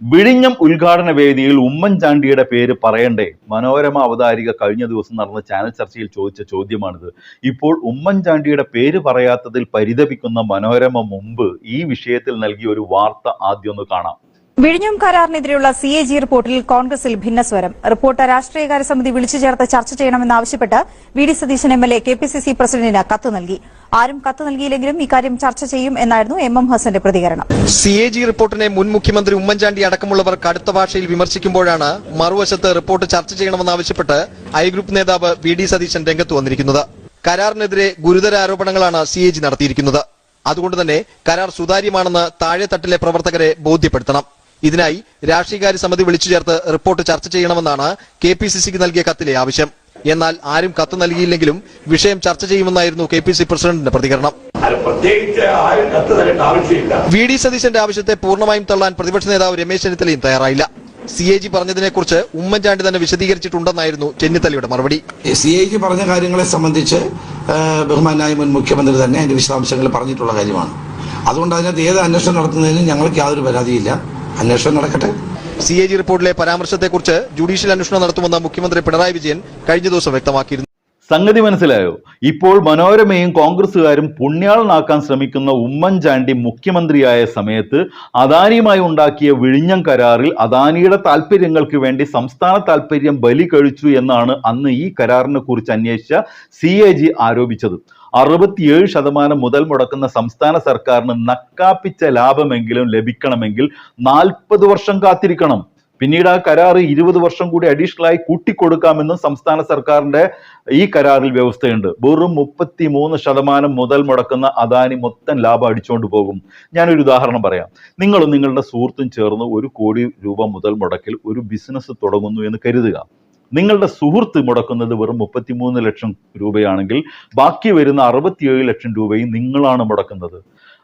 വിഴിഞ്ഞം ഉദ്ഘാടന വേദിയിൽ ഉമ്മൻചാണ്ടിയുടെ പേര് പറയണ്ടേ? മനോരമ അവതാരിക കഴിഞ്ഞ ദിവസം നടന്ന ചാനൽ ചർച്ചയിൽ ചോദിച്ച ചോദ്യമാണിത്. ഇപ്പോൾ ഉമ്മൻചാണ്ടിയുടെ പേര് പറയാത്തതിൽ പരിതപിക്കുന്ന മനോരമ മുമ്പ് ഈ വിഷയത്തിൽ നൽകിയ ഒരു വാർത്ത ആദ്യം ഒന്ന് കാണാം. വിഴിഞ്ഞം കരാറിനെതിരെയുള്ള സി എ ജി റിപ്പോർട്ടിൽ കോൺഗ്രസിൽ ഭിന്നസ്വരം. റിപ്പോർട്ട് രാഷ്ട്രീയകാര്യ സമിതി വിളിച്ചു ചേർത്ത് ചർച്ച ചെയ്യണമെന്നാവശ്യപ്പെട്ട് V D Satheesan M L A K P C C പ്രസിഡന്റിന് കത്ത് നൽകി. ആരും കത്ത് നൽകിയില്ലെങ്കിലും ഇക്കാര്യം ചർച്ച ചെയ്യും എന്നായിരുന്നു എം എം ഹസന്റെ പ്രതികരണം. സി എ ജി റിപ്പോർട്ടിനെ മുൻ മുഖ്യമന്ത്രി ഉമ്മൻചാണ്ടി അടക്കമുള്ളവർ കടുത്ത ഭാഷയിൽ വിമർശിക്കുമ്പോഴാണ് മറുവശത്ത് റിപ്പോർട്ട് ചർച്ച ചെയ്യണമെന്നാവശ്യപ്പെട്ട് ഐ ഗ്രൂപ്പ് നേതാവ് വി ഡി സതീശൻ രംഗത്ത് വന്നിരിക്കുന്നത്. കരാറിനെതിരെ ഗുരുതര ആരോപണങ്ങളാണ് സി എ ജി നടത്തിയിരിക്കുന്നത്. അതുകൊണ്ട് തന്നെ കരാർ സുതാര്യമാണെന്ന് താഴെത്തട്ടിലെ പ്രവർത്തകരെ ബോധ്യപ്പെടുത്തണം. ഇതിനായി രാഷ്ട്രീയകാര്യ സമിതി വിളിച്ചു ചേർത്ത് റിപ്പോർട്ട് ചർച്ച ചെയ്യണമെന്നാണ് കെ പി സി സിക്ക് നൽകിയ കത്തിലെ ആവശ്യം. എന്നാൽ ആരും കത്ത് നൽകിയില്ലെങ്കിലും വിഷയം ചർച്ച ചെയ്യുമെന്നായിരുന്നു കെ പി സി പ്രസിഡന്റിന്റെ പ്രതികരണം. വി ഡി സതീശന്റെ ആവശ്യത്തെ പൂർണമായും തള്ളാൻ പ്രതിപക്ഷ നേതാവ് രമേശ് ചെന്നിത്തലയും തയ്യാറായില്ല. സി എ ജി പറഞ്ഞതിനെക്കുറിച്ച് ഉമ്മൻചാണ്ടി തന്നെ വിശദീകരിച്ചിട്ടുണ്ടെന്നായിരുന്നു ചെന്നിത്തലയുടെ മറുപടി. സി എ ജി പറഞ്ഞ കാര്യങ്ങളെ സംബന്ധിച്ച് ബഹുമാനായ മുൻ മുഖ്യമന്ത്രി തന്നെ അതിന്റെ വിശദാംശങ്ങൾ പറഞ്ഞിട്ടുള്ള കാര്യമാണ്. അതുകൊണ്ട് അതിനകത്ത് ഏത് അന്വേഷണം നടത്തുന്നതിനും ഞങ്ങൾക്ക് യാതൊരു പരാതിയില്ല. അന്വേഷണം നടക്കട്ടെ. സി എ ജി റിപ്പോർട്ടിലെ പരാമർശത്തെക്കുറിച്ച് ജുഡീഷ്യൽ അന്വേഷണം നടത്തുമെന്ന് മുഖ്യമന്ത്രി പിണറായി വിജയൻ കഴിഞ്ഞ ദിവസം വ്യക്തമാക്കിയിരുന്നു. സംഗതി മനസ്സിലായോ? ഇപ്പോൾ മനോരമയും കോൺഗ്രസുകാരും പുണ്യാളനാക്കാൻ ശ്രമിക്കുന്ന ഉമ്മൻചാണ്ടി മുഖ്യമന്ത്രിയായ സമയത്ത് അദാനിയുമായി ഉണ്ടാക്കിയ വിഴിഞ്ഞം കരാറിൽ അദാനിയുടെ താല്പര്യങ്ങൾക്ക് വേണ്ടി സംസ്ഥാന താല്പര്യം ബലി കഴിച്ചു എന്നാണ് അന്ന് ഈ കരാറിനെ കുറിച്ച് അന്വേഷിച്ച സി എ ജി ആരോപിച്ചത്. അറുപത്തിയേഴ് ശതമാനം മുതൽ മുടക്കുന്ന സംസ്ഥാന സർക്കാരിന് നക്കാപ്പിച്ച ലാഭമെങ്കിലും ലഭിക്കണമെങ്കിൽ നാൽപ്പത് വർഷം കാത്തിരിക്കണം. പിന്നീട് ആ കരാർ ഇരുപത് വർഷം കൂടി അഡീഷണൽ ആയി കൂട്ടിക്കൊടുക്കാമെന്നും സംസ്ഥാന സർക്കാരിന്റെ ഈ കരാറിൽ വ്യവസ്ഥയുണ്ട്. വെറും മുപ്പത്തി മൂന്ന് ശതമാനം മുതൽ മുടക്കുന്ന അദാനി മൊത്തം ലാഭം അടിച്ചുകൊണ്ട് പോകും. ഞാനൊരു ഉദാഹരണം പറയാം. നിങ്ങളും നിങ്ങളുടെ സുഹൃത്തും ചേർന്ന് ഒരു കോടി രൂപ മുതൽ മുടക്കിൽ ഒരു ബിസിനസ് തുടങ്ങുന്നു എന്ന് കരുതുക. നിങ്ങളുടെ സുഹൃത്ത് മുടക്കുന്നത് വെറും മുപ്പത്തിമൂന്ന് ലക്ഷം രൂപയാണെങ്കിൽ ബാക്കി വരുന്ന അറുപത്തിയേഴ് ലക്ഷം രൂപയും നിങ്ങളാണ് മുടക്കുന്നത്.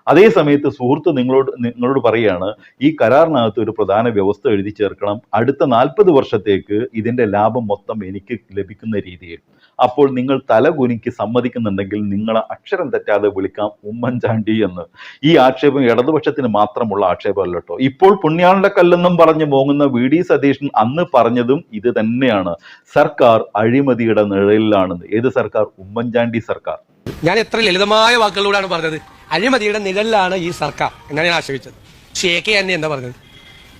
അതേ സമയത്ത് സുഹൃത്ത് നിങ്ങളോട് നിങ്ങളോട് പറയുകയാണ് ഈ കരാറിനകത്ത് ഒരു പ്രധാന വ്യവസ്ഥ എഴുതി ചേർക്കണം. അടുത്ത നാൽപ്പത് വർഷത്തേക്ക് ഇതിന്റെ ലാഭം മൊത്തം എനിക്ക് ലഭിക്കുന്ന രീതിയിൽ. അപ്പോൾ നിങ്ങൾ തലകുനിക്ക് സമ്മതിക്കുന്നുണ്ടെങ്കിൽ നിങ്ങളെ അക്ഷരം തെറ്റാതെ വിളിക്കാം ഉമ്മൻചാണ്ടി എന്ന്. ഈ ആക്ഷേപം ഇടതുപക്ഷത്തിന് മാത്രമുള്ള ആക്ഷേപമല്ല കേട്ടോ ഇപ്പോൾ പുണ്യാളുടെ കല്ലെന്നും പറഞ്ഞ് മോങ്ങുന്ന വി ഡി സതീശൻ അന്ന് പറഞ്ഞതും ഇത് തന്നെയാണ്. സർക്കാർ അഴിമതിയുടെ നിഴലിലാണെന്ന്. ഏത് സർക്കാർ? ഉമ്മൻചാണ്ടി സർക്കാർ. ഞാൻ എത്ര ലളിതമായ വാക്കുകളിലൂടെയാണ് പറഞ്ഞത്? അഴിമതിയുടെ നിഴലിലാണ് ഈ സർക്കാർ എന്നാണ് ഞാൻ ആശ്രയിച്ചത് പക്ഷേ ആന്റണി എന്താ പറഞ്ഞത്?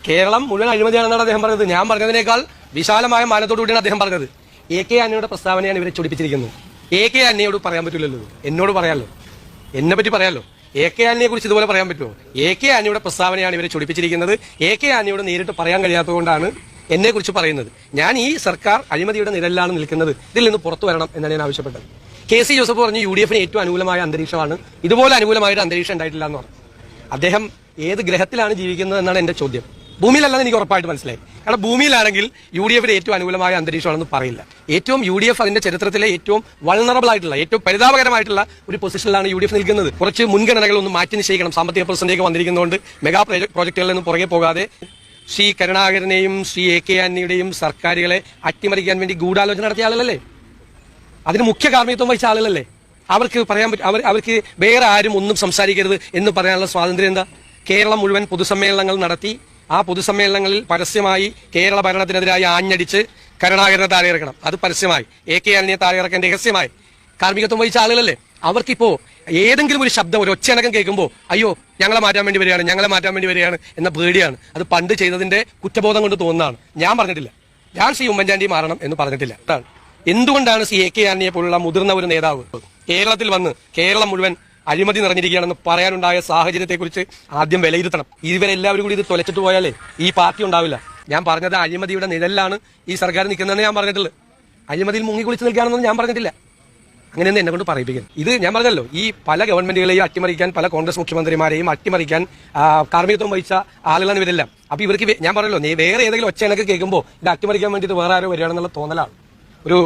കേരളം മുഴുവൻ അഴിമതിയാണെന്നാണ് അദ്ദേഹം പറഞ്ഞത്. ഞാൻ പറഞ്ഞതിനേക്കാൾ വിശാലമായ മാനത്തോടു കൂടിയാണ് അദ്ദേഹം പറഞ്ഞത്. എ കെ ആന്റണിയുടെ പ്രസ്താവനയാണ് ഇവരെ ചൊടിപ്പിച്ചിരിക്കുന്നത്. എ കെ ആന്റണിയോട് പറയാൻ പറ്റില്ലല്ലോ എന്നോട് പറയാമല്ലോ എന്നെ പറ്റി പറയാമല്ലോ എ കെ ആന്റണിയെ കുറിച്ച് ഇതുപോലെ പറയാൻ പറ്റുമോ? എ കെ ആന്റണിയുടെ പ്രസ്താവനയാണ് ഇവരെ ചൊടിപ്പിച്ചിരിക്കുന്നത്. എ കെ ആന്റണിയോട് നേരിട്ട് പറയാൻ കഴിയാത്തതുകൊണ്ടാണ് എന്നെ കുറിച്ച് പറയുന്നത്. ഞാൻ ഈ സർക്കാർ അഴിമതിയുടെ നിഴലിലാണ് നിൽക്കുന്നത്. ഇതിൽ നിന്ന് പുറത്തു വരണം എന്നാണ് ഞാൻ ആവശ്യപ്പെട്ടത്. കെ സി ജോസഫ് പറഞ്ഞു യു ഡി എഫിന് ഏറ്റവും അനുകൂലമായ അന്തരീക്ഷമാണ്. ഇതുപോലെ അനുകൂലമായിട്ട് അന്തരീക്ഷം ഉണ്ടായിട്ടില്ല എന്ന് പറഞ്ഞു. അദ്ദേഹം ഏത് ഗ്രഹത്തിലാണ് ജീവിക്കുന്നത് എന്നാണ് എന്റെ ചോദ്യം. ഭൂമിയിലല്ലെന്ന് എനിക്ക് ഉറപ്പായിട്ട് മനസ്സിലായി. കാരണം ഭൂമിയിലാണെങ്കിൽ യു ഡി എഫിന് ഏറ്റവും അനുകൂലമായ അന്തരീക്ഷമാണെന്ന് പറയില്ല. ഏറ്റവും യു ഡി എഫ് അതിന്റെ ചരിത്രത്തിലെ ഏറ്റവും വൾണറബിൾ ആയിട്ടുള്ള ഏറ്റവും പരിതാപകരമായിട്ടുള്ള ഒരു പൊസിഷനിലാണ് യു ഡി എഫ് നിൽക്കുന്നത്. കുറച്ച് മുൻഗണനകൾ ഒന്ന് മാറ്റി നിശ്ചയിക്കണം. സാമ്പത്തിക പ്രതിസന്ധിയൊക്കെ വന്നിരിക്കുന്നതുകൊണ്ട് മെഗാ പ്രൊജ- പ്രോജക്റ്റുകളിൽ പുറകെ പോകാതെ ശ്രീ കരുണാകരനെയും ശ്രീ എ കെ ആന്റണിയുടെയും സർക്കാരുകളെ അട്ടിമറിക്കാൻ വേണ്ടി ഗൂഢാലോചന നടത്തിയ ആളുകളല്ലേ? അതിന് മുഖ്യ കാർമ്മികത്വം വഹിച്ച ആളുകളല്ലേ? അവർക്ക് പറയാൻ പറ്റും അവർ അവർക്ക് വേറെ ആരും ഒന്നും സംസാരിക്കരുത് എന്ന് പറയാനുള്ള സ്വാതന്ത്ര്യം എന്താ? കേരളം മുഴുവൻ പൊതുസമ്മേളനങ്ങൾ നടത്തി ആ പൊതുസമ്മേളനങ്ങളിൽ പരസ്യമായി കേരള ഭരണത്തിനെതിരായി ആഞ്ഞടിച്ച് കരുണാകരനെ താഴെ ഇറക്കണം അത് പരസ്യമായി. എ കെ ആന്റണിയെ താഴെ ഇറക്കാൻ രഹസ്യമായി. കാർമ്മികത്വം വഹിച്ച ആളുകളല്ലേ? അവർക്കിപ്പോ ഏതെങ്കിലും ഒരു ശബ്ദം ഒരു ഒച്ചയടക്കം കേൾക്കുമ്പോൾ അയ്യോ ഞങ്ങളെ മാറ്റാൻ വേണ്ടി വരികയാണ് ഞങ്ങളെ മാറ്റാൻ വേണ്ടി വരികയാണ് എന്ന പേടിയാണ്. അത് പണ്ട് ചെയ്തതിന്റെ കുറ്റബോധം കൊണ്ട് തോന്നുന്നതാണ്. ഞാൻ പറഞ്ഞിട്ടില്ല. ഞാൻ ശ്രീ ഉമ്മൻചാണ്ടി മാറണം എന്ന് പറഞ്ഞിട്ടില്ല. അതാണ്. എന്തുകൊണ്ടാണ് സി എ കെ ആന്റണിയെ പോലുള്ള മുതിർന്ന ഒരു നേതാവ് കേരളത്തിൽ വന്ന് കേരളം മുഴുവൻ അഴിമതി നിറഞ്ഞിരിക്കുകയാണെന്ന് പറയാനുണ്ടായ സാഹചര്യത്തെക്കുറിച്ച് ആദ്യം വിലയിരുത്തണം. ഇവരെല്ലാവരും കൂടി ഇത് തൊലച്ചിട്ട് പോയാലേ ഈ പാർട്ടി ഉണ്ടാവില്ല. ഞാൻ പറഞ്ഞത് അഴിമതിയുടെ നിഴലിലാണ് ഈ സർക്കാർ നിൽക്കുന്നതെന്ന് ഞാൻ പറഞ്ഞിട്ടുള്ളത് അഴിമതിയിൽ മുങ്ങി കുളിച്ച് നിൽക്കുകയാണെന്നൊന്നും ഞാൻ പറഞ്ഞിട്ടില്ല. അങ്ങനെയൊന്നും എന്നെ കൊണ്ട് പറയിപ്പിക്കുന്നത് ഇത് ഞാൻ പറഞ്ഞല്ലോ ഈ പല ഗവൺമെന്റുകളെയും അട്ടിമറിക്കാൻ പല കോൺഗ്രസ് മുഖ്യമന്ത്രിമാരെയും അട്ടിമറിക്കാൻ കാർമ്മികത്വം വഹിച്ച ആളുകളാണ് ഇവരെല്ലാം. അപ്പൊ ഇവർക്ക് ഞാൻ പറഞ്ഞല്ലോ വേറെ ഏതെങ്കിലും ഒച്ചയനൊക്കെ കേൾക്കുമ്പോൾ ഇത് അട്ടിമറിക്കാൻ വേണ്ടിയിട്ട് വേറെ ആരോ വരികയാണെന്നുള്ള തോന്നലാണ്. ഒരു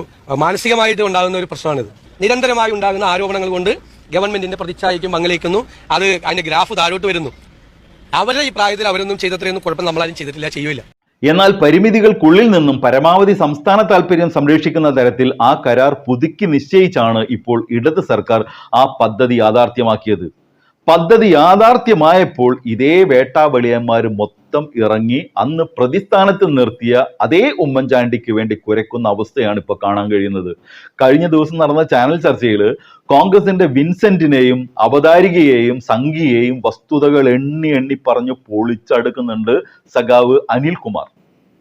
മാനസികമായിട്ട് ഉണ്ടാകുന്ന ഒരു പ്രശ്നമാണിത്. നിരന്തരമായി ഉണ്ടാകുന്ന ആരോപണങ്ങൾ കൊണ്ട് ഗവൺമെന്റിന്റെ പ്രതിച്ഛായയ്ക്കും മങ്ങലേക്കുന്നു അത് അതിന്റെ ഗ്രാഫ് താഴോട്ട് വരുന്നു. അവരുടെ ഈ പ്രായത്തിൽ അവരൊന്നും ചെയ്തത്രയൊന്നും കുഴപ്പം നമ്മളാരും ചെയ്തിട്ടില്ല ചെയ്യൂല എന്നാൽ പരിമിതികൾക്കുള്ളിൽ നിന്നും പരമാവധി സംസ്ഥാന താല്പര്യം സംരക്ഷിക്കുന്ന തരത്തിൽ ആ കരാർ പുതുക്കി നിശ്ചയിച്ചാണ് ഇപ്പോൾ ഇടത് സർക്കാർ ആ പദ്ധതി യാഥാർത്ഥ്യമാക്കിയത്. പദ്ധതി യാഥാർത്ഥ്യമായപ്പോൾ ഇതേ വേട്ടാവളിയന്മാർ മൊത്തം മൊത്തം ഇറങ്ങി അന്ന് പ്രതിസ്ഥാനത്ത് നിർത്തിയ അതേ ഉമ്മൻചാണ്ടിക്ക് വേണ്ടി കുരക്കുന്ന അവസ്ഥയാണ് ഇപ്പോൾ കാണാൻ കഴിയുന്നത്. കഴിഞ്ഞ ദിവസം നടന്ന ചാനൽ ചർച്ചയിൽ കോൺഗ്രസിന്റെ വിൻസെന്റിനെയും അവതാരികയെയും സംഘിയെയും വസ്തുതകൾ എണ്ണി എണ്ണി പറഞ്ഞു പൊളിച്ചടുക്കുന്നുണ്ട് സഖാവ് അനിൽകുമാർ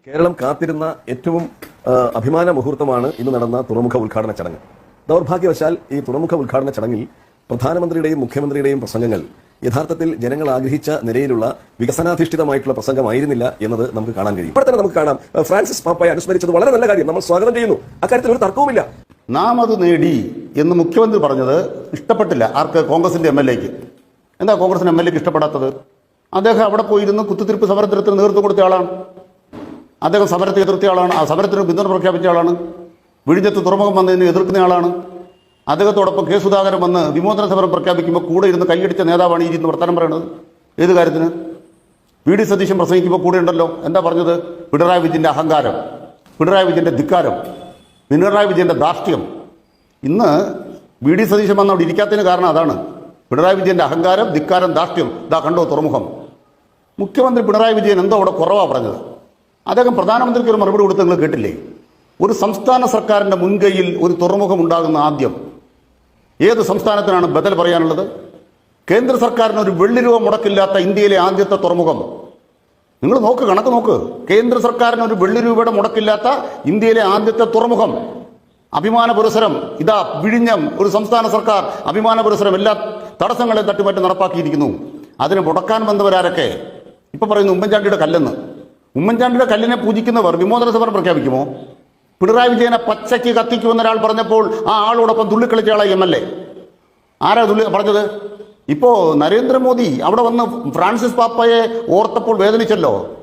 കേരളം കാത്തിരുന്ന ഏറ്റവും അഭിമാന മുഹൂർത്തമാണ് ഇന്ന് നടന്ന തുറമുഖ ഉദ്ഘാടന ചടങ്ങ്. ദൗർഭാഗ്യവശാൽ ഈ തുറമുഖ ഉദ്ഘാടന ചടങ്ങിൽ പ്രധാനമന്ത്രിയുടെയും മുഖ്യമന്ത്രിയുടെയും പ്രസംഗങ്ങൾ യഥാർത്ഥത്തിൽ ജനങ്ങൾ ആഗ്രഹിച്ച നിലയിലുള്ള വികസനാധിഷ്ഠിതമായിട്ടുള്ള പ്രസംഗമായിരുന്നില്ല എന്നത് നമുക്ക് കാണാൻ കഴിയും. ഇപ്പോൾ തന്നെ നമുക്ക് കാണാം. ഫ്രാൻസിസ് പാപ്പയെ അനുസ്മരിച്ചത് വളരെ നല്ല കാര്യം. നമ്മൾ സ്വാഗതം ചെയ്യുന്നു. അക്കാര്യത്തിൽ ഒരു തർക്കവുമില്ല. നാം അത് നേടി എന്ന് മുഖ്യമന്ത്രി പറഞ്ഞത് ഇഷ്ടപ്പെട്ടില്ല. ആർക്ക്? കോൺഗ്രസിന്റെ എം എൽ എക്ക്. എന്താ കോൺഗ്രസിന്റെ എം എൽ എക്ക് ഇഷ്ടപ്പെടാത്തത്? അദ്ദേഹം അവിടെ പോയിരുന്ന് കുത്തിത്തിരിപ്പ് സമരത്തിന് നേതൃത്വം കൊടുത്ത ആളാണ്. അദ്ദേഹം സമരത്തെ എതിർത്ത ആളാണ്. ആ സമരത്തിന് പിന്തുണ പ്രഖ്യാപിച്ച ആളാണ്. വിഴിഞ്ഞത്ത് തുറമുഖം വന്നതിനെ എതിർക്കുന്ന ആളാണ്. അദ്ദേഹത്തോടൊപ്പം കെ സുധാകരൻ വന്ന് വിമോചന സമരം പ്രഖ്യാപിക്കുമ്പോൾ കൂടെ ഇരുന്ന് കൈയടിച്ച നേതാവാണ് ഈ ഇരുന്ന് വർത്തമാനം പറയുന്നത്. ഏത് കാര്യത്തിന്? വി ഡി സതീശൻ പ്രസംഗിക്കുമ്പോൾ കൂടെ ഉണ്ടല്ലോ. എന്താ പറഞ്ഞത്? പിണറായി വിജയന്റെ അഹങ്കാരം പിണറായി വിജയന്റെ ധിക്കാരം പിണറായി വിജയന്റെ ധാർഷ്ട്യം. ഇന്ന് വി ഡി സതീശൻ വന്ന് അവിടെ ഇരിക്കാത്തതിന് കാരണം അതാണ്. പിണറായി വിജയന്റെ അഹങ്കാരം ധിക്കാരം ധാർഷ്ട്യം. ഇതാ കണ്ടോ തുറമുഖം. മുഖ്യമന്ത്രി പിണറായി വിജയൻ എന്തോ അവിടെ കുറവാണ് പറഞ്ഞത്. അദ്ദേഹം പ്രധാനമന്ത്രിക്ക് ഒരു മറുപടി കൊടുത്ത് നിങ്ങൾ കേട്ടില്ലേ? ഒരു സംസ്ഥാന സർക്കാരിന്റെ മുൻകൈയിൽ ഒരു തുറമുഖം ഉണ്ടാകുന്ന ആദ്യം ഏത് സംസ്ഥാനത്തിനാണ് ബദൽ പറയാനുള്ളത്? കേന്ദ്ര സർക്കാരിന് ഒരു വെള്ളി രൂപ മുടക്കില്ലാത്ത ഇന്ത്യയിലെ ആദ്യത്തെ തുറമുഖം. നിങ്ങൾ നോക്ക് കണക്ക് നോക്ക്. കേന്ദ്ര സർക്കാരിന് ഒരു വെള്ളി രൂപയുടെ മുടക്കില്ലാത്ത ഇന്ത്യയിലെ ആദ്യത്തെ തുറമുഖം. അഭിമാന പുരസരം ഇതാ വിഴിഞ്ഞം ഒരു സംസ്ഥാന സർക്കാർ അഭിമാന പുരസരം എല്ലാ തടസ്സങ്ങളെ തട്ടിമാറ്റി നടപ്പാക്കിയിരിക്കുന്നു. അതിന് മുടക്കാൻ വന്നവരാരൊക്കെ? ഇപ്പൊ പറയുന്നു ഉമ്മൻചാണ്ടിയുടെ കല്ലെന്ന്. ഉമ്മൻചാണ്ടിയുടെ കല്ലിനെ പൂജിക്കുന്നവർ വിമോചന സമരം പ്രഖ്യാപിക്കുമോ? പിണറായി വിജയനെ പച്ചയ്ക്ക് കത്തിക്കുമെന്ന് ഒരാൾ പറഞ്ഞപ്പോൾ ആ ആളോടൊപ്പം തുള്ളിക്കളിച്ച ആളായി എം എൽ എ. ആരാ തുള്ളി പറഞ്ഞത്? ഇപ്പോ നരേന്ദ്രമോദി അവിടെ വന്ന് ഫ്രാൻസിസ് പാപ്പയെ ഓർത്തപ്പോൾ വേദനിച്ചല്ലോ.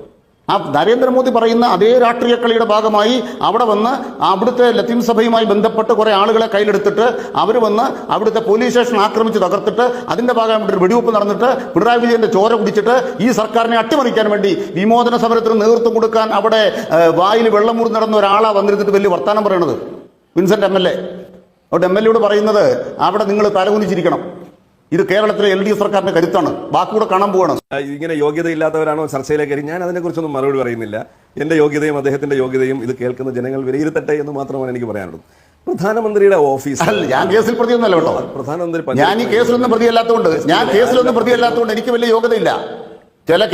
ആ നരേന്ദ്രമോദി പറയുന്ന അതേ രാഷ്ട്രീയ കളിയുടെ ഭാഗമായി അവിടെ വന്ന് അവിടുത്തെ ലത്തീൻ സഭയുമായി ബന്ധപ്പെട്ട് കുറെ ആളുകളെ കയ്യിലെടുത്തിട്ട് അവർ വന്ന് അവിടുത്തെ പോലീസ് സ്റ്റേഷൻ ആക്രമിച്ച് തകർത്തിട്ട് അതിന്റെ ഭാഗമായിട്ട് വെടിവെപ്പ് നടന്നിട്ട് പിണറായി വിജയന്റെ ചോര കുടിച്ചിട്ട് ഈ സർക്കാരിനെ അട്ടിമറിക്കാൻ വേണ്ടി വിമോചന സമരത്തിന് നേതൃത്വം കൊടുക്കാൻ അവിടെ വായിൽ വെള്ളം മുറി നടന്ന ഒരാളാണ് വന്നിരുന്നിട്ട് വലിയ വർത്താനം പറയണത്. Vincent M L A. അവിടെ എം എൽ എയോട് പറയുന്നത് അവിടെ നിങ്ങൾ തലകുനിച്ചിരിക്കണം. ഇത് കേരളത്തിലെ എൽ ഡി എഫ് സർക്കാരിന്റെ കരുത്താണ്. ബാക്കിയൂടെ കാണാൻ പോവാണ്. ഇങ്ങനെ യോഗ്യതയില്ലാത്തവരാണോ ചർച്ചയിലേക്ക് ഞാൻ അതിനെക്കുറിച്ചൊന്നും മറുപടി പറയുന്നില്ല. എന്റെ യോഗ്യതയും അദ്ദേഹത്തിന്റെ യോഗ്യതയും ഇത് കേൾക്കുന്ന ജനങ്ങൾ വിലയിരുത്തട്ടെ എന്ന് മാത്രമാണ് എനിക്ക് പറയാനുള്ളത്. പ്രധാനമന്ത്രിയുടെ ഓഫീസ് അല്ല ഞാൻ കേസിൽ പ്രതിയൊന്നല്ല കേട്ടോ. പ്രധാനമന്ത്രി ഞാൻ ഈ കേസിലൊന്നും പ്രതിയല്ലാത്തതുകൊണ്ട് ഞാൻ കേസിലൊന്നും പ്രതിയല്ലാത്തതുകൊണ്ട് എനിക്ക് വലിയ യോഗ്യതയില്ല. ചില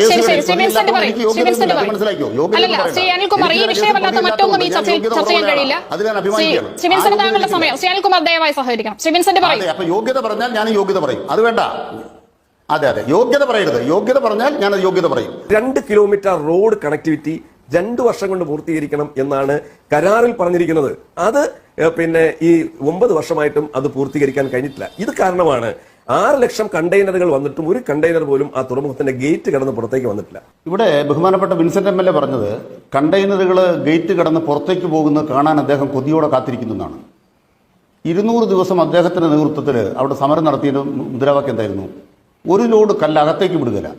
യോഗ്യത പറഞ്ഞാൽ ഞാൻ യോഗ്യത പറയും. അത് വേണ്ട. അതെ അതെ. യോഗ്യത പറയരുത്. യോഗ്യത പറഞ്ഞാൽ ഞാൻ യോഗ്യത പറയും. രണ്ട് കിലോമീറ്റർ റോഡ് കണക്ടിവിറ്റി രണ്ടു വർഷം കൊണ്ട് പൂർത്തീകരിക്കണം എന്നാണ് കരാറിൽ പറഞ്ഞിരിക്കുന്നത്. അത് പിന്നെ ഈ ഒമ്പത് വർഷമായിട്ടും അത് പൂർത്തീകരിക്കാൻ കഴിഞ്ഞിട്ടില്ല. ഇത് കാരണമാണ് ആറ് ലക്ഷം കണ്ടെയ്നറുകൾ വന്നിട്ടും ഒരു കണ്ടെയ്നർ പോലും ആ തുറമുഖത്തിന്റെ ഗേറ്റ് കടന്ന് പുറത്തേക്ക് വന്നിട്ടില്ല. ഇവിടെ ബഹുമാനപ്പെട്ട വിൻസെന്റ് എം എൽ എ പറഞ്ഞത് കണ്ടെയ്നറുകൾ ഗേറ്റ് കടന്ന് പുറത്തേക്ക് പോകുന്നത് കാണാൻ അദ്ദേഹം കൊതിയോടെ കാത്തിരിക്കുന്നു എന്നാണ് ഇരുന്നൂറ് ദിവസം അദ്ദേഹത്തിന്റെ നേതൃത്വത്തിൽ അവിടെ സമരം നടത്തിയ മുദ്രാവാക്യം എന്തായിരുന്നു? ഒരു ലോഡ് കല്ല് അകത്തേക്ക് വിടുകയില്ല.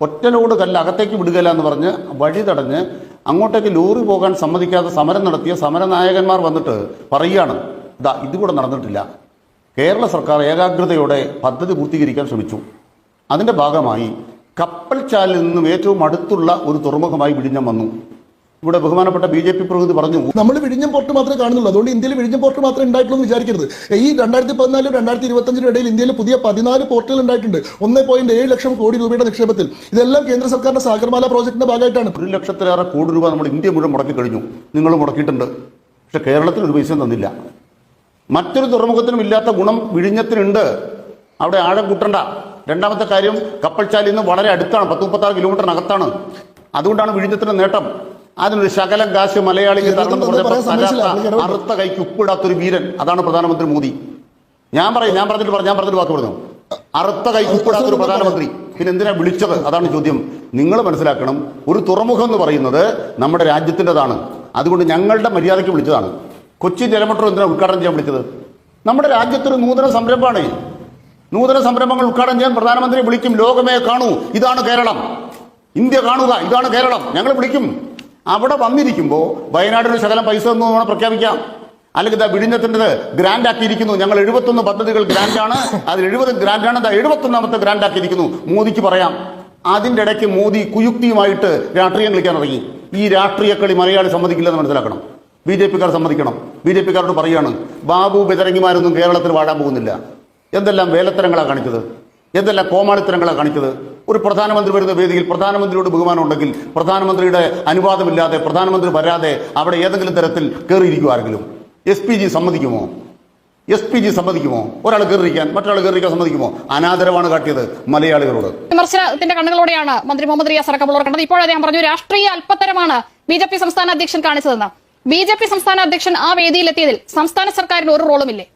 ഒറ്റ ലോഡ് കല്ല് അകത്തേക്ക് വിടുകയില്ല എന്ന് പറഞ്ഞ് വഴി തടഞ്ഞ് അങ്ങോട്ടേക്ക് ലോറി പോകാൻ സമ്മതിക്കാതെ സമരം നടത്തിയ സമരനായകന്മാർ വന്നിട്ട് പറയുകയാണ് ഇതാ ഇതുകൂടെ നടന്നിട്ടില്ല. കേരള സർക്കാർ ഏകാഗ്രതയോടെ പദ്ധതി പൂർത്തീകരിക്കാൻ ശ്രമിച്ചു. അതിന്റെ ഭാഗമായി കപ്പൽ ചാലിൽ നിന്നും ഏറ്റവും അടുത്തുള്ള ഒരു തുറമുഖമായി വിഴിഞ്ഞം വന്നു. ഇവിടെ ബഹുമാനപ്പെട്ട ബി ജെ പി പ്രതിനിധി പറഞ്ഞു നമ്മൾ വിഴിഞ്ഞം പോർട്ട് മാത്രമേ കാണുന്നുള്ളൂ. അതുകൊണ്ട് ഇന്ത്യയിൽ വിഴിഞ്ഞം പോർട്ട് മാത്രമേ ഉണ്ടായിട്ടുള്ളൂ എന്ന് വിചാരിക്കരുത്. ഈ രണ്ടായിരത്തി പതിനാലും രണ്ടായിരത്തി ഇരുപത്തഞ്ചിനും ഇടയിൽ ഇന്ത്യയിൽ പുതിയ പതിനാല് പോർട്ടുകൾ ഉണ്ടായിട്ടുണ്ട്. ഒന്നേ പോയിന്റ് ഏഴ് ലക്ഷം കോടി രൂപയുടെ നിക്ഷേപത്തിൽ. ഇതെല്ലാം കേന്ദ്ര സർക്കാരിന്റെ സാഗർമാല പ്രോജക്ടിന്റെ ഭാഗമായിട്ടാണ്. ഒരു ലക്ഷത്തിലേറെ കോടി രൂപ നമ്മൾ ഇന്ത്യ മുഴുവൻ മുടക്കി കഴിഞ്ഞു. നിങ്ങൾ മുടക്കിയിട്ടുണ്ട്. പക്ഷെ കേരളത്തിൽ ഒരു പൈസ തന്നില്ല. മറ്റൊരു തുറമുഖത്തിനും ഇല്ലാത്ത ഗുണം വിഴിഞ്ഞത്തിനുണ്ട്. അവിടെ ആഴം കൂട്ടണ്ട. രണ്ടാമത്തെ കാര്യം കപ്പൽച്ചാലിൽ നിന്ന് വളരെ അടുത്താണ് പത്ത് മുപ്പത്താറ് കിലോമീറ്ററിനകത്താണ് അതുകൊണ്ടാണ് വിഴിഞ്ഞത്തിന്റെ നേട്ടം. അതിനൊരു ശകലം കാശ് മലയാളിക്ക് തരണം ഇടപെട്ടു. അറുത്ത കൈക്ക് ഉപ്പിടാത്തൊരു വീരൻ. അതാണ് പ്രധാനമന്ത്രി മോദി. ഞാൻ പറയും ഞാൻ പറഞ്ഞിട്ട് പറഞ്ഞു ഞാൻ പറഞ്ഞിട്ട് വാക്ക് പറഞ്ഞു. അറുത്ത കൈക്ക് ഉപ്പിടാത്തൊരു പ്രധാനമന്ത്രി. പിന്നെ എന്തിനാ വിളിച്ചത്? അതാണ് ചോദ്യം. നിങ്ങൾ മനസ്സിലാക്കണം ഒരു തുറമുഖം എന്ന് പറയുന്നത് നമ്മുടെ രാജ്യത്തിന്റെതാണ്. അതുകൊണ്ട് ഞങ്ങളുടെ മര്യാദയ്ക്ക് വിളിച്ചതാണ്. കൊച്ചി ജലമെട്രോ എന്തിനാണ് ഉദ്ഘാടനം ചെയ്യാൻ വിളിച്ചത്? നമ്മുടെ രാജ്യത്തൊരു നൂതന സംരംഭമാണ്. നൂതന സംരംഭങ്ങൾ ഉദ്ഘാടനം ചെയ്യാൻ പ്രധാനമന്ത്രി വിളിക്കും ലോകമേ കാണൂ ഇതാണ് കേരളം. ഇന്ത്യ കാണുക ഇതാണ് കേരളം. ഞങ്ങൾ വിളിക്കും. അവിടെ വന്നിരിക്കുമ്പോൾ വയനാടിന് ശകലം പൈസ ഒന്നും വേണം പ്രഖ്യാപിക്കാം. അല്ലെങ്കിൽ ഇതാ വിഴിഞ്ഞത്തിന്റെ ഗ്രാൻഡ് ആക്കിയിരിക്കുന്നു. ഞങ്ങൾ എഴുപത്തൊന്ന് പദ്ധതികൾ ഗ്രാൻഡാണ് അതിൽ എഴുപത് ഗ്രാൻഡാണ് ഇതാ എഴുപത്തൊന്നാമത്തെ ഗ്രാൻഡ് ആക്കിയിരിക്കുന്നു. മോദിക്ക് പറയാം. അതിന്റെ ഇടയ്ക്ക് മോദി കുയുക്തിയുമായിട്ട് രാഷ്ട്രീയം കളിക്കാൻ ഇറങ്ങി ഈ രാഷ്ട്രീയ കളി മലയാളി സമ്മതിക്കില്ലെന്ന് മനസ്സിലാക്കണം. ബി ജെ പിക്കാർ സമ്മതിക്കണം. ബി ജെ പിക്കാരോട് പറയുകയാണ് ബാബു ബെതരങ്ങിമാരൊന്നും കേരളത്തിൽ വാഴാൻ പോകുന്നില്ല. എന്തെല്ലാം വേലത്തരങ്ങളാണ് കാണിച്ചത്? എന്തെല്ലാം കോമാളിത്തരങ്ങളാണ് കാണിച്ചത്? ഒരു പ്രധാനമന്ത്രി വരുന്ന വേദിയിൽ പ്രധാനമന്ത്രിയോട് ബഹുമാനം ഉണ്ടെങ്കിൽ പ്രധാനമന്ത്രിയുടെ അനുവാദമില്ലാതെ പ്രധാനമന്ത്രി വരാതെ അവിടെ ഏതെങ്കിലും തരത്തിൽ കയറിയിരിക്കും എസ് പി ജി സമ്മതിക്കുമോ? എസ് പി ജി സമ്മതിക്കുമോ? ഒരാൾ കയറിയിരിക്കാൻ മറ്റൊരാൾ കയറിയിരിക്കാൻ സമ്മതിക്കുമോ? അനാദരവാണ് കാട്ടിയത് മലയാളികളോട്. വിമർശനത്തിന്റെ കണ്ണുകളോടെയാണ് മന്ത്രി മുഹമ്മദ് റിയാസ് അടക്കമുള്ളവർ കണ്ടത്. ഇപ്പോൾ പറഞ്ഞു രാഷ്ട്രീയ അല്പത്തരമാണ് ബി ജെ പി സംസ്ഥാന അധ്യക്ഷൻ കാണിച്ചതെന്ന്. ബി ജെ പി സംസ്ഥാന അധ്യക്ഷൻ ആ വേദിയിലെത്തിയതിൽ സംസ്ഥാന സർക്കാരിന് ഒരു റോളുമില്ലേ?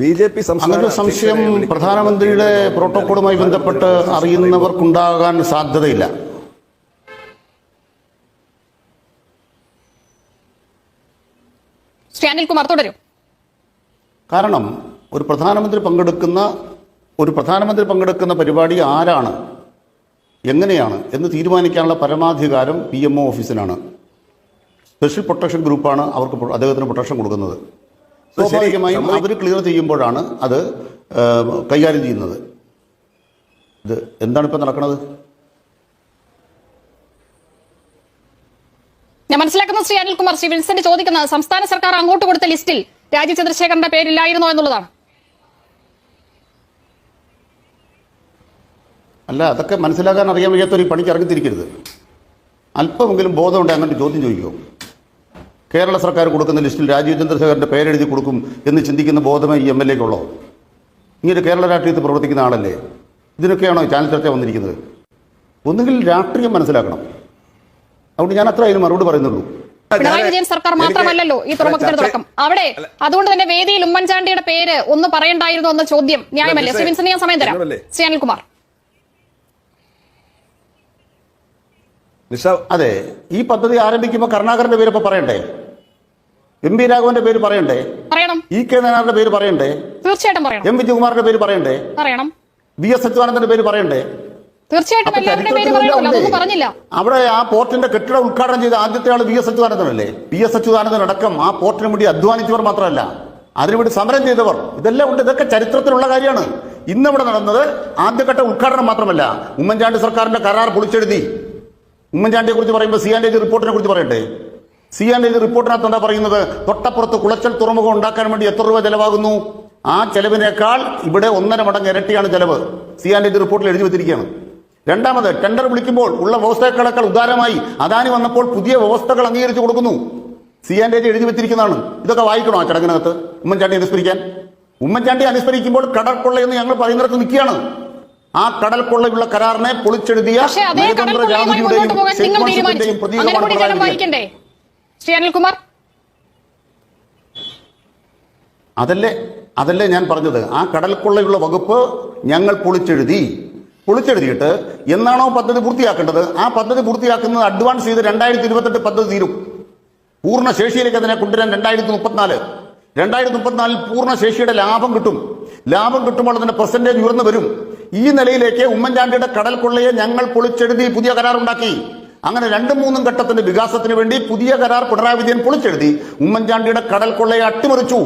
ബി ജെ പി അങ്ങനെ സംശയം പ്രധാനമന്ത്രിയുടെ പ്രോട്ടോക്കോളുമായി ബന്ധപ്പെട്ട് അറിയുന്നവർക്കുണ്ടാകാൻ സാധ്യതയില്ല. ശ്രീ അനിൽകുമാർ തുടരും. കാരണം ഒരു പ്രധാനമന്ത്രി പങ്കെടുക്കുന്ന ഒരു പ്രധാനമന്ത്രി പങ്കെടുക്കുന്ന പരിപാടി ആരാണ്? എങ്ങനെയാണ് എന്ന് തീരുമാനിക്കാനുള്ള പരമാധികാരം പി എം ഒ ഓഫീസിനാണ്. സ്പെഷ്യൽ പ്രൊട്ടക്ഷൻ ഗ്രൂപ്പാണ് അവർക്ക് അദ്ദേഹത്തിന് പ്രൊട്ടക്ഷൻ കൊടുക്കുന്നത്. സ്വാഭാവികമായും അവർ ക്ലിയർ ചെയ്യുമ്പോഴാണ് അത് കൈകാര്യം ചെയ്യുന്നത്. ഇത് എന്താണ് ഇപ്പം നടക്കുന്നത് ഞാൻ മനസ്സിലാക്കുന്ന ശ്രീ അനിൽകുമാർ. ശ്രീ വിൻസെന്റ് ചോദിക്കുന്നത് സംസ്ഥാന സർക്കാർ അങ്ങോട്ട് കൊടുത്ത ലിസ്റ്റിൽ രാജീവ് ചന്ദ്രശേഖരന്റെ പേരില്ലായിരുന്നോ എന്നുള്ളതാണ്. അല്ല അതൊക്കെ മനസ്സിലാക്കാൻ അറിയാൻ വയ്യാത്തൊരു പണിക്ക് ഇറങ്ങിത്തിരിക്കരുത്. അല്പമെങ്കിലും ബോധമുണ്ട് അങ്ങോട്ട് ചോദ്യം ചോദിക്കുമോ കേരള സർക്കാർ കൊടുക്കുന്ന ലിസ്റ്റിൽ രാജീവ് ചന്ദ്രശേഖരന്റെ പേരെഴുതി കൊടുക്കും എന്ന് ചിന്തിക്കുന്ന ബോധമേ ഈ എം എൽ എക്കുള്ളോ. ഇങ്ങനെ കേരള രാഷ്ട്രീയത്തിൽ പ്രവർത്തിക്കുന്ന ആളല്ലേ? ഇതിനൊക്കെയാണോ ചാനൽ ചർച്ച വന്നിരിക്കുന്നത്? ഒന്നുകിൽ രാഷ്ട്രീയം മനസ്സിലാക്കണം. അതുകൊണ്ട് ഞാൻ അത്ര അതിന് മറുപടി പറയുന്നുള്ളൂ. പിണറായി വിജയൻ സർക്കാർ മാത്രമല്ലല്ലോ ഈ തുറമുഖത്തിന് തുടക്കം. അവിടെ അതുകൊണ്ട് തന്നെ വേദിയിൽ ഉമ്മൻചാണ്ടിയുടെ പേര് ഒന്ന് പറയണ്ടായിരുന്നു എന്ന ചോദ്യം ന്യായമല്ലേ? ശ്രീ വിൻസെന്റ് ഞാൻ സമയം തരാം? ശ്രീ അനിൽകുമാർ. അതെ ഈ പദ്ധതി ആരംഭിക്കുമ്പോൾ കരുണാകരന്റെ പേര് ഇപ്പൊ പറയണ്ടേ? എം പി രാഘവന്റെ പേര് പറയണ്ടേ? പറയണം. ഇ കെ നായനാരുടെ പേര് പറയണ്ടേ? തീർച്ചയായിട്ടും പറയണം. എം വിജയകുമാറിന്റെ പേര് പറയണ്ടേ? പറയണം. വി എസ് അച്യുതാനന്ദന്റെ പേര് പറയണ്ടേ? തീർച്ചയായിട്ടും എല്ലാവരുടെയും പേര് ചരിത്രത്തിൽ അതൊന്നും പറഞ്ഞില്ല. അവിടെ ആ പോർട്ടിന്റെ കെട്ടിടം ഉദ്ഘാടനം ചെയ്ത ആദ്യത്തെ ആൾ വി എസ് അച്യുതാനന്ദനല്ലേ? വി എസ് അച്യുതാനന്ദൻ അടക്കം ആ പോർട്ടിന് വേണ്ടി അധ്വാനിച്ചവർ മാത്രമല്ല അതിനുവേണ്ടി സമരം ചെയ്തവർ. ഇതെല്ലാം ഉണ്ട് ഇതൊക്കെ ചരിത്രത്തിലുള്ള കാര്യമാണ്. ഇന്നിവിടെ നടന്നത് ആദ്യഘട്ട ഉദ്ഘാടനം മാത്രമല്ല. ഉമ്മൻചാണ്ടി സർക്കാരിന്റെ കരാർ പൊളിച്ചെഴുതി. ഉമ്മൻചാണ്ടിയെ കുറിച്ച് പറയുമ്പോൾ സി ആൻഡ് റിപ്പോർട്ടിനെ കുറിച്ച് പറയട്ടെ? സി ആൻഡ് റിപ്പോർട്ടിനകത്ത് എന്താ പറയുന്നത്? തൊട്ടപ്പുറത്ത് കുളച്ചൽ തുറമുഖം ഉണ്ടാക്കാൻ വേണ്ടി എത്ര രൂപ ചെലവാകുന്നു? ആ ചെലവിനേക്കാൾ ഇവിടെ ഒന്നര മടങ്ങ് ഇരട്ടിയാണ് ചെലവ്. സി ആൻഡ് റിപ്പോർട്ടിൽ എഴുതി വെച്ചിരിക്കുകയാണ്. രണ്ടാമത് ടെൻഡർ വിളിക്കുമ്പോൾ ഉള്ള വ്യവസ്ഥകളേക്കാൾ ഉദാരമായി അദാനി വന്നപ്പോൾ പുതിയ വ്യവസ്ഥകൾ അംഗീകരിച്ചു കൊടുക്കുന്നു. സി ആൻഡ് എഴുതി വെച്ചിരിക്കുന്നതാണ്. ഇതൊക്കെ വായിക്കണോ ആ ചടങ്ങിനകത്ത്? ഉമ്മൻചാണ്ടി അനുസ്മരിക്കാൻ? ഉമ്മൻചാണ്ടി അനുസ്മരിക്കുമ്പോൾ കടക്കൊള്ളയെന്ന് ഞങ്ങൾ പറയുന്നിടത്ത് നിൽക്കുകയാണ്. ആ കടൽ കൊള്ളയുള്ള കരാറിനെ പൊളിച്ചെഴുതിയ നയതന്ത്ര ജാതിയുടെയും പ്രതീകമാണ് ശ്രീ അനിൽകുമാർ. അതല്ലേ അതല്ലേ ഞാൻ പറഞ്ഞത്. ആ കടൽ കൊള്ളയുള്ള വകുപ്പ് ഞങ്ങൾ പൊളിച്ചെഴുതി. പൊളിച്ചെഴുതിയിട്ട് എന്നാണോ പദ്ധതി പൂർത്തിയാക്കേണ്ടത്? ആ പദ്ധതി പൂർത്തിയാക്കുന്നത് അഡ്വാൻസ് ചെയ്ത് രണ്ടായിരത്തി ഇരുപത്തെട്ട് പദ്ധതി തീരും. പൂർണ ശേഷിയിലേക്ക് അതിനെ കൊണ്ടുവരാൻ രണ്ടായിരത്തി മുപ്പത്തിനാല് രണ്ടായിരത്തി മുപ്പത്തിനാലിൽ പൂർണ ശേഷിയുടെ ലാഭം കിട്ടും. ലാഭം കിട്ടുമ്പോൾ അതിന്റെ പെർസെന്റേജ് ഉയർന്നു വരും. ഈ നിലയിലേക്ക് ഉമ്മൻചാണ്ടിയുടെ കടൽ കൊള്ളയെ ഞങ്ങൾ പൊളിച്ചെഴുതി പുതിയ കരാറുണ്ടാക്കി. അങ്ങനെ രണ്ടും മൂന്നും ഘട്ടത്തിന്റെ വികാസത്തിന് വേണ്ടി പുതിയ കരാർ പിണറായി വിജയൻ പൊളിച്ചെഴുതി ഉമ്മൻചാണ്ടിയുടെ കടൽ കൊള്ളയെ അട്ടിമറിച്ചു.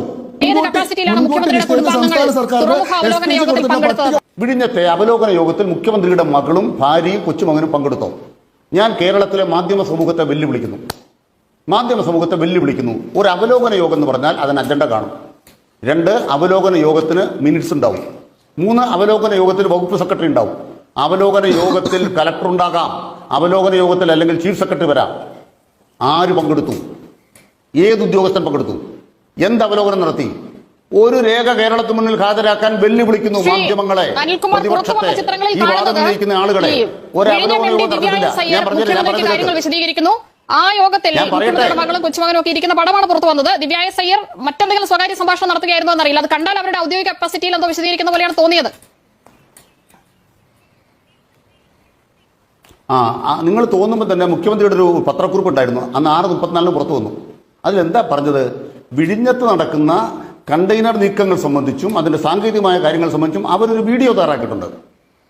വിഴിഞ്ഞത്തെ അവലോകന യോഗത്തിൽ മുഖ്യമന്ത്രിയുടെ മകളും ഭാര്യയും കൊച്ചുമകനും പങ്കെടുത്തു. ഞാൻ കേരളത്തിലെ മാധ്യമ സമൂഹത്തെ വെല്ലുവിളിക്കുന്നു. മാധ്യമ സമൂഹത്തെ വെല്ലുവിളിക്കുന്നു. ഒരു അവലോകന യോഗം എന്ന് പറഞ്ഞാൽ അതിന് അജണ്ട കാണും. രണ്ട് അവലോകന യോഗത്തിന് മിനിറ്റ്സ് ഉണ്ടാവും. മൂന്ന് അവലോകന യോഗത്തിൽ വകുപ്പ് സെക്രട്ടറി ഉണ്ടാവും. അവലോകന യോഗത്തിൽ കലക്ടർ ഉണ്ടാകാം. അവലോകന യോഗത്തിൽ അല്ലെങ്കിൽ ചീഫ് സെക്രട്ടറി വരാം. ആര് പങ്കെടുത്തു? ഏത് ഉദ്യോഗസ്ഥൻ പങ്കെടുത്തു? എന്ത് അവലോകനം നടത്തി? ഒരു രേഖ കേരളത്തിന് മുന്നിൽ ഹാജരാക്കാൻ വെല്ലുവിളിക്കുന്നു മാധ്യമങ്ങളെ പ്രതിപക്ഷത്തെ ഈ വാദം ഉന്നയിക്കുന്ന ആളുകളെ. ഒരു അവലോകന യോഗം ദിവ്യാ ഞാൻ പറഞ്ഞില്ല ഞാൻ പറഞ്ഞില്ല ആ യോഗത്തിൽ മകളും കൊച്ചുമകനും ഒക്കെ ഇരിക്കുന്ന പടമാണ് പുറത്തു വന്നത്. ദിവ്യായ സയ്യർ മറ്റെന്തെങ്കിലും സ്വകാര്യ സംഭാഷണം നടത്തുകയായിരുന്നു എന്നറിയില്ല. അത് കണ്ടാൽ അവരുടെ ഔദ്യോഗിക കപ്പാസിറ്റിയിൽ എന്തോ വിശദീകരിക്കുന്ന പോലെയാണ് തോന്നിയത്. ആ നിങ്ങൾ തോന്നുമ്പോൾ തന്നെ മുഖ്യമന്ത്രിയുടെ ഒരു പത്രക്കുറിപ്പ് ഉണ്ടായിരുന്നു. അന്ന് ആറ് മുപ്പത്തിനാലിന് പുറത്തു വന്നു. അതിലെന്താ പറഞ്ഞത്? വിഴിഞ്ഞത്ത് നടക്കുന്ന കണ്ടെയ്നർ നീക്കങ്ങൾ സംബന്ധിച്ചും അതിന്റെ സാങ്കേതികമായ കാര്യങ്ങൾ സംബന്ധിച്ചും അവരൊരു വീഡിയോ തയ്യാറാക്കിയിട്ടുണ്ട്.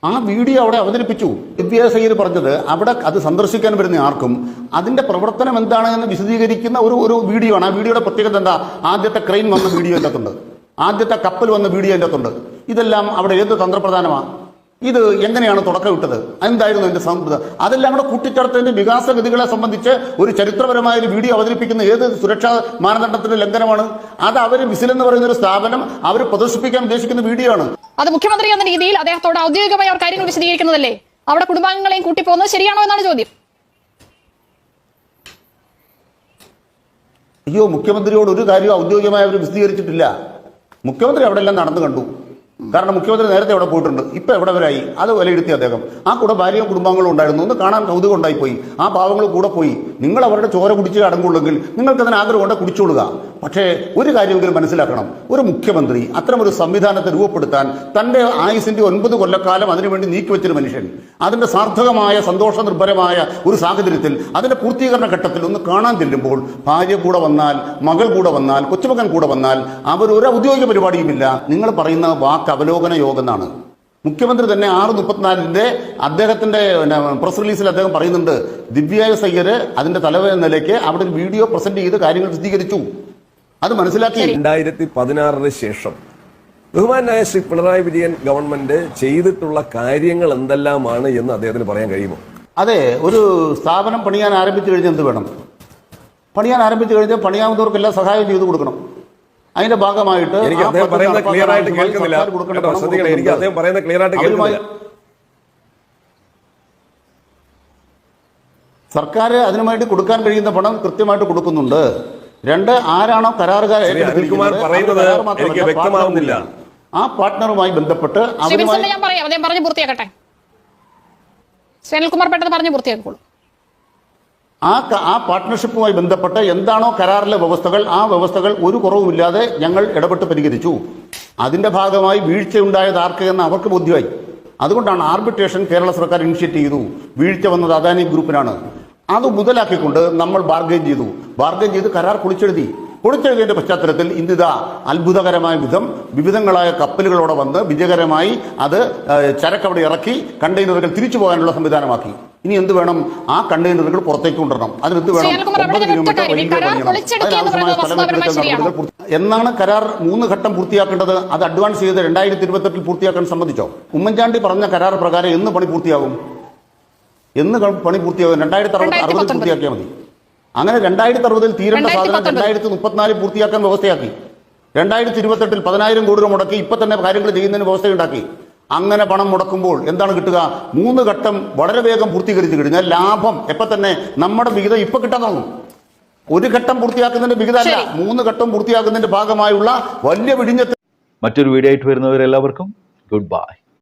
ആ വീഡിയോ അവിടെ അവതരിപ്പിച്ചു. ദിവ്യാസയ്യർ പറഞ്ഞത് അവിടെ അത് സന്ദർശിക്കാൻ വരുന്ന ആർക്കും അതിന്റെ പ്രവർത്തനം എന്താണ് എന്ന് വിശദീകരിക്കുന്ന ഒരു ഒരു വീഡിയോ ആണ്. ആ വീഡിയോയുടെ പ്രത്യേകത എന്താ? ആദ്യത്തെ ക്രെയിൻ വന്ന വീഡിയോ എന്റെ ആദ്യത്തെ കപ്പൽ വന്ന വീഡിയോ എന്റെ ഇതെല്ലാം അവിടെ ഏത് തന്ത്രപ്രധാനമാണ് ഇത് എങ്ങനെയാണ് തുടക്കമിട്ടത് എന്തായിരുന്നു എന്റെ സമ്മതം അതെല്ലാം കൂടെ കൂട്ടിച്ചേർത്തതിന്റെ വികാസഗതികളെ സംബന്ധിച്ച് ഒരു ചരിത്രപരമായ ഒരു വീഡിയോ അവതരിപ്പിക്കുന്ന ഏത് സുരക്ഷാ മാനദണ്ഡത്തിന്റെ ലംഘനമാണ്? അത് അവർ വിസിൽ എന്ന് പറയുന്ന ഒരു സ്ഥാപനം അവർ പ്രദർശിപ്പിക്കാൻ ഉദ്ദേശിക്കുന്ന വീഡിയോ ആണ്. അത് മുഖ്യമന്ത്രി എന്ന രീതിയിൽ അദ്ദേഹത്തോട് ഔദ്യോഗികമായി അവർ കാര്യങ്ങൾ വിശദീകരിക്കുന്നതല്ലേ? അവിടെ കുടുംബാംഗങ്ങളെയും കൂട്ടി പോകുന്നത് ശരിയാണോ എന്നാണ് ചോദ്യം. അയ്യോ മുഖ്യമന്ത്രിയോട് ഒരു കാര്യവും ഔദ്യോഗികമായി അവർ വിശദീകരിച്ചിട്ടില്ല. മുഖ്യമന്ത്രി അവിടെ എല്ലാം നടന്നു കണ്ടു. കാരണം മുഖ്യമന്ത്രി നേരത്തെ അവിടെ പോയിട്ടുണ്ട്. ഇപ്പൊ എവിടെ വരായി അത് വിലയിരുത്തി അദ്ദേഹം. ആ കൂടെ ഭാര്യയും കുടുംബാംഗങ്ങളും ഉണ്ടായിരുന്നു. ഒന്ന് കാണാൻ കൗതുകം ഉണ്ടായി പോയി ആ പാവങ്ങൾ കൂടെ പോയി. നിങ്ങൾ അവരുടെ ചോര കുടിച്ച് അടങ്ങുള്ളെങ്കിൽ നിങ്ങൾക്ക് അതിന് ആഗ്രഹം കൊണ്ട് കുടിച്ചോളുക. പക്ഷേ ഒരു കാര്യമെങ്കിലും മനസ്സിലാക്കണം. ഒരു മുഖ്യമന്ത്രി അത്തരമൊരു സംവിധാനത്തെ രൂപപ്പെടുത്താൻ തന്റെ ആയുസിന്റെ ഒൻപത് കൊല്ലക്കാലം അതിനുവേണ്ടി നീക്കിവെച്ചൊരു മനുഷ്യൻ അതിന്റെ സാർത്ഥകമായ സന്തോഷ നിർഭരമായ ഒരു സാഹചര്യത്തിൽ അതിന്റെ പൂർത്തീകരണ ഘട്ടത്തിൽ ഒന്ന് കാണാൻ ചെല്ലുമ്പോൾ ഭാര്യ കൂടെ വന്നാൽ മകൾ കൂടെ വന്നാൽ കൊച്ചുമകൻ കൂടെ വന്നാൽ അവർ ഒരു ഔദ്യോഗിക പരിപാടിയുമില്ല. നിങ്ങൾ പറയുന്ന വാക്ക് അവലോകന യോഗം എന്നാണ്. മുഖ്യമന്ത്രി തന്നെ ആറ് മുപ്പത്തിനാലിന്റെ അദ്ദേഹത്തിന്റെ പ്രസ് റിലീസിൽ അദ്ദേഹം പറയുന്നുണ്ട് ദിവ്യായ സയ്യർ അതിന്റെ തലവൻ എന്ന നിലയ്ക്ക് അവിടെ ഒരു വീഡിയോ പ്രസന്റ് ചെയ്ത് കാര്യങ്ങൾ വിശദീകരിച്ചു. അത് മനസ്സിലാക്കി. രണ്ടായിരത്തി പതിനാറിന് ശേഷം ബഹുമാനായ ശ്രീ പിണറായി വിജയൻ ഗവൺമെന്റ് ചെയ്തിട്ടുള്ള കാര്യങ്ങൾ എന്തെല്ലാമാണ് എന്ന് അദ്ദേഹത്തിന് പറയാൻ കഴിയുമോ? അതെ ഒരു സ്ഥാപനം പണിയാൻ ആരംഭിച്ചു കഴിഞ്ഞാൽ എന്ത് വേണം? പണിയാൻ ആരംഭിച്ചു കഴിഞ്ഞാൽ പണിയാവുന്നവർക്കെല്ലാം സഹായം ചെയ്തു കൊടുക്കണം. അതിന്റെ ഭാഗമായിട്ട് എനിക്ക് അദ്ദേഹം പറയുന്നത് ക്ലിയർ ആയിട്ട് കേൾക്കുന്നില്ല. എനിക്ക് അദ്ദേഹം പറയുന്നത് ക്ലിയർ ആയിട്ട് കേൾക്കുന്നില്ല. സർക്കാർ അതിനുവേണ്ടി കൊടുക്കാൻ കഴിയുന്ന പണം കൃത്യമായിട്ട് കൊടുക്കുന്നുണ്ട്. രണ്ട് ആരാണോ കരാറുകാർ എനിക്ക് വ്യക്തമാവുന്നില്ല. ആ പാർട്ട്ണറുമായി ബന്ധപ്പെട്ട് ഞാൻ പറയാം. അദ്ദേഹം പറഞ്ഞു പൂർത്തിയാക്കട്ടെ. ശ്രീ പെട്ടെന്ന് പറഞ്ഞു പൂർത്തിയാക്കിക്കോളൂ. ആ ആ പാർട്ട്ണർഷിപ്പുമായി ബന്ധപ്പെട്ട് എന്താണോ കരാറിലെ വ്യവസ്ഥകൾ ആ വ്യവസ്ഥകൾ ഒരു കുറവുമില്ലാതെ ഞങ്ങൾ ഇടപെട്ട് പരിഹരിച്ചു. അതിന്റെ ഭാഗമായി വീഴ്ചയുണ്ടായത് ആർക്ക് എന്ന് അവർക്ക് ബോധ്യമായി. അതുകൊണ്ടാണ് ആർബിട്രേഷൻ കേരള സർക്കാർ ഇനിഷ്യേറ്റ് ചെയ്തു. വീഴ്ച വന്നത് അദാനി ഗ്രൂപ്പിനാണ്. അത് മുതലാക്കിക്കൊണ്ട് നമ്മൾ ബാർഗൈൻ ചെയ്തു. ബാർഗൈൻ ചെയ്ത് കരാർ കുളിച്ചെഴുതി. പൊളിച്ചെഴുതിയതിന്റെ പശ്ചാത്തലത്തിൽ ഇന്നിതാ അത്ഭുതകരമായ വിധം വിവിധങ്ങളായ കപ്പലുകളോടെ വന്ന് വിജയകരമായി അത് ചരക്കവിടെ ഇറക്കി കണ്ടെയ്നറുകൾ തിരിച്ചു പോകാനുള്ള സംവിധാനമാക്കി. ഇനി എന്ത് വേണം? ആ കണ്ടെയ്നറുകൾ പുറത്തേക്ക് കൊണ്ടുവരണം. അതിനെന്ത് വേണം? ഒമ്പത് കിലോമീറ്റർ റെയിൽവേ പണിയണം. അതിനാവശ്യമായ സ്ഥലം നടപടികൾ എന്നാണ് കരാർ മൂന്ന് ഘട്ടം പൂർത്തിയാക്കേണ്ടത്? അത് അഡ്വാൻസ് ചെയ്ത് രണ്ടായിരത്തി ഇരുപത്തെട്ടിൽ പൂർത്തിയാക്കാൻ സംബന്ധിച്ചോ ഉമ്മൻചാണ്ടി പറഞ്ഞ കരാർ പ്രകാരം എന്ന് പണി പൂർത്തിയാകും? എന്ന് പണി പൂർത്തിയാകും രണ്ടായിരത്തി അറുപത് അറുപതിൽ. പൂർത്തിയാക്കിയാൽ മതി. അങ്ങനെ രണ്ടായിരത്തി അറുപതിൽ തീരേണ്ട സാധനം. രണ്ടായിരത്തി മുപ്പത്തിനാലിൽ പൂർത്തിയാക്കാൻ വ്യവസ്ഥയാക്കി. രണ്ടായിരത്തി ഇരുപത്തെട്ടിൽ പതിനായിരം കോടി രൂപ മുടക്കി ഇപ്പൊ തന്നെ കാര്യങ്ങൾ ചെയ്യുന്നതിന് വ്യവസ്ഥയുണ്ടാക്കി. അങ്ങനെ പണം മുടക്കുമ്പോൾ എന്താണ് കിട്ടുക? മൂന്ന് ഘട്ടം വളരെ വേഗം പൂർത്തീകരിച്ചു കഴിഞ്ഞാൽ ലാഭം എപ്പൊ തന്നെ നമ്മുടെ വിഹിതം ഇപ്പൊ കിട്ടാൻ തുടങ്ങും. ഒരു ഘട്ടം പൂർത്തിയാക്കുന്നതിന്റെ വിഹിതമല്ല. മൂന്ന് ഘട്ടം പൂർത്തിയാക്കുന്നതിന്റെ ഭാഗമായുള്ള വലിയ വിഴിഞ്ഞ മറ്റൊരു വീഡിയോ ആയിട്ട് വരുന്നവരെല്ലാവർക്കും ഗുഡ് ബൈ.